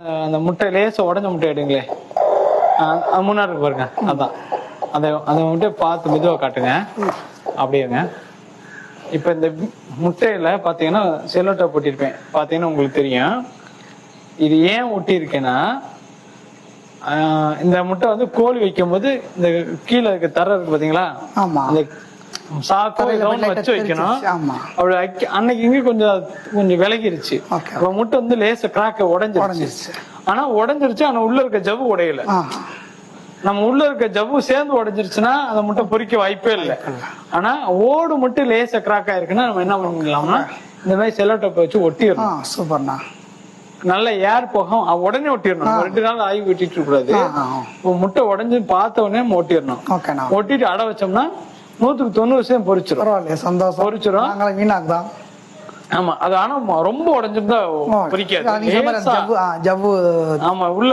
அந்த முட்டை லேசா உடஞ்ச முட்டை எடுங்களே. முன்னாடி இருக்கு பாருங்க. அதான். அதை அதை முட்டை பார்த்து மெதுவா காட்டுங்க. அப்படியேங்க இப்ப இந்த முட்டையில பாத்தீங்கன்னா செல்லோட்டை போட்டிருப்பேன் பாத்தீங்கன்னா உங்களுக்கு தெரியும். இது ஏன் ஒட்டியிருக்கேன்னா இந்த முட்டை வந்து கோழி வைக்கும் போது இந்த கீழே இருக்க தர இருக்கு பாத்தீங்களா? ஆமா. அந்த சாக்கோ தரையில ஏதோ ஒண்ணு வெள்ளை வச்சு வைக்கணும். அப்படி வைக்க- அன்னைக்கு இங்க கொஞ்சம் கொஞ்சம் விலகிருச்சு. அப்ப முட்டை வந்து லேச கிராக்க உடைஞ்சிருச்சு. ஆனா உடைஞ்சிருச்சு ஆனா உள்ள இருக்க ஜவ்வு உடையல. நம்ம உள்ள இருக்க ஜவ்வு சேர்ந்து உடைஞ்சிருச்சுன்னா அந்த முட்டை பொரிக்க வாய்ப்பே இல்லை. ஆனா ஓடு மட்டும் லேச கிராக் ஆயிருக்குன்னா நம்ம என்ன பண்ணிக்கலாம்னா இந்த மாதிரி செல்லோ டப்பை வச்சு ஒட்டிடணும். சூப்பர்ண்ணா. நல்ல ஏர் போகும் உடனே ஒட்டிடணும். ரெண்டு நாள் ஆகி ஒட்டிட்டு கூடாது முட்டை உடைஞ்சு பார்த்த உடனே ஒட்டிடணும். ஒட்டிட்டு அடை வச்சோம்னா நூத்துக்கு தொண்ணூறு விஷயம் பொரிச்சிடும் பரவாயில்லையே சந்தோஷம். பொரிச்சிரும். நாங்களும் வீணாக்கு தான். ஆமா அது ஆனா ரொம்ப உடைஞ்சிருந்தா லேசா- ஜவ்வு ஆமா உள்ள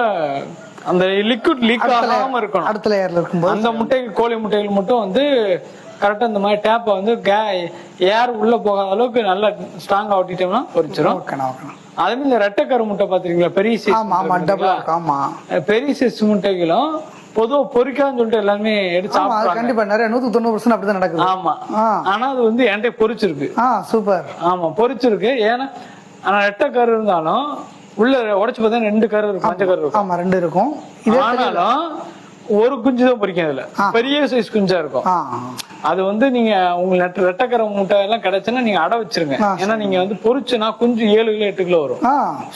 அந்த லிக்விட் லீக் ஆகாம இருக்கணும். அடுத்த லேயர்ல இருக்கும்போது அந்த முட்டைகள் கோழி முட்டைகள் மட்டும் வந்து கரெக்டா இந்த மாதிரி டேப்பை வந்து ஏர் உள்ள போகாத அளவுக்கு நல்லா ஸ்ட்ராங்கா ஒட்டிட்டோம்னா பொரிச்சிரும் ஓகேண்ணா ஓகேண்ணா அதே இந்த ரெட்டைக்கரு முட்டை பாத்திருக்கீங்களா? பெரிய சைஸ் ஆமா ஆமா டபுள் இருக்கும் ஆமா. பெரிய சைஸ் முட்டைகளும் பொதுவா பொரிக்காதுன்னு சொல்லிட்டு எல்லாருமே எடுத்து கண்டிப்பா. நிறைய நூத்தி தொண்ணூறு பர்சன்ட் அப்படிதான் நடக்குது. ஆமா. ஆனா அது வந்து என்கிட்ட பொரிச்சிருக்கு ஆ சூப்பர். ஆமா பொரிச்சிருக்கு ஏன்னா ஆனா ரெட்டை கரு இருந்தாலும் உள்ள உடைச்சு பார்த்தா ரெண்டு கரு இருக்கும் கரு இருக்கும். ஆமா ரெண்டு இருக்கும். ஆனாலும் ஒரு குஞ்சு தான் பொரிக்கும் அதுல பெரிய சைஸ் குஞ்சா இருக்கும். அது வந்து நீங்க உங்களுக்கு ரெட்டக்கரை முட்டை எல்லாம் கிடைச்சுன்னா நீங்க அடை வச்சிருங்க. ஏன்னா நீங்க வந்து பொரிச்சுனா குஞ்சு ஏழு கிலோ எட்டு கிலோ வரும்.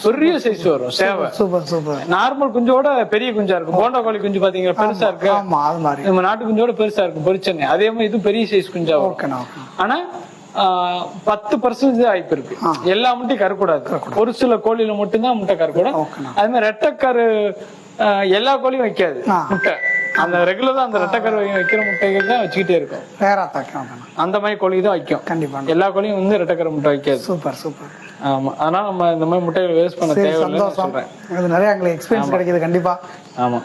பெரிய சைஸ் வரும் சேவை. Super super. நார்மல் குஞ்சோட பெரிய குஞ்சா இருக்கும். போண்டா கோழி குஞ்சு பாத்தீங்களா? பெருசா இருக்கு. ஆமா அது மாதிரி. நம்ம நாட்டு குஞ்சோட பெருசா இருக்கும் பொரிச்சனே அதே மாதிரி இது பெரிய சைஸ் குஞ்சா ஆனா பத்து பர்சன்டேஜ் வாய்ப்பு இருக்கு. எல்லா முட்டையும் கறக்கூடாது ஒரு சில கோழியில மட்டும்தான் முட்டை கறக்கூடாது. அதே மாதிரி ரெட்டைக்கரு எல்லா கோழியும் வைக்காது. முட்டை. அந்த ரெகுலரா அந்த ரெட்டைக்கரு வைக்கிற முட்டைகள் தான் வச்சுக்கிட்டே இருக்கும். வேற அந்த மாதிரி கோழி தான் வைக்கும். கண்டிப்பா. எல்லா கோழியும் வந்து ரெட்டைக்கரு முட்டை வைக்காது. Super super. ஆமா. அதனால நம்ம இந்த மாதிரி முட்டைகளை வேஸ்ட் பண்ண சந்தோஷம். சொல்றேன். நிறைய எங்களுக்கு எக்ஸ்பீரியன்ஸ் கிடைக்குது கண்டிப்பா. ஆமா.